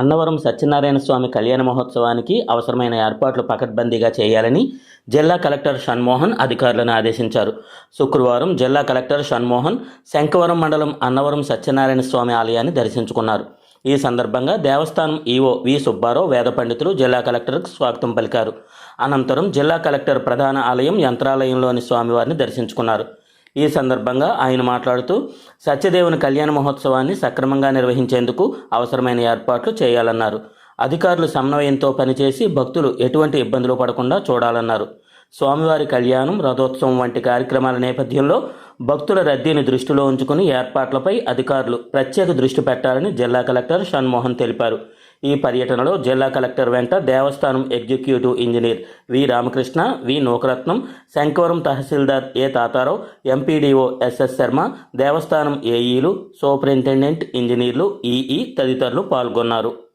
అన్నవరం సత్యనారాయణ స్వామి కళ్యాణ మహోత్సవానికి అవసరమైన ఏర్పాట్లు పకడ్బందీగా చేయాలని జిల్లా కలెక్టర్ షణ్మోహన్ అధికారులను ఆదేశించారు. శుక్రవారం జిల్లా కలెక్టర్ షణ్మోహన్ శంఖవరం మండలం అన్నవరం సత్యనారాయణ స్వామి ఆలయాన్ని దర్శించుకున్నారు. ఈ సందర్భంగా దేవస్థానం ఈవో వి సుబ్బారావు వేద పండితులు జిల్లా కలెక్టర్కు స్వాగతం పలికారు. అనంతరం జిల్లా కలెక్టర్ ప్రధాన ఆలయం యంత్రాలయంలోని స్వామివారిని దర్శించుకున్నారు. ఈ సందర్భంగా ఆయన మాట్లాడుతూ సత్యదేవుని కళ్యాణ మహోత్సవాన్ని సక్రమంగా నిర్వహించేందుకు అవసరమైన ఏర్పాట్లు చేయాలన్నారు. అధికారులు సమన్వయంతో పనిచేసి భక్తులు ఎటువంటి ఇబ్బందులు పడకుండా చూడాలన్నారు. స్వామివారి కళ్యాణం రథోత్సవం వంటి కార్యక్రమాల నేపథ్యంలో భక్తుల రద్దీని దృష్టిలో ఉంచుకుని ఏర్పాట్లపై అధికారులు ప్రత్యేక దృష్టి పెట్టాలని జిల్లా కలెక్టర్ షణ్మోహన్ తెలిపారు. ఈ పర్యటనలో జిల్లా కలెక్టర్ వెంట దేవస్థానం executive engineer V Ramakrishna V Nookaratnam Sankavaram tahsildar A Tatarao MPDO SS Sharma దేవస్థానం ఏఈలు సూపరింటెండెంట్ ఇంజనీర్లు ఈఈ తదితరులు పాల్గొన్నారు.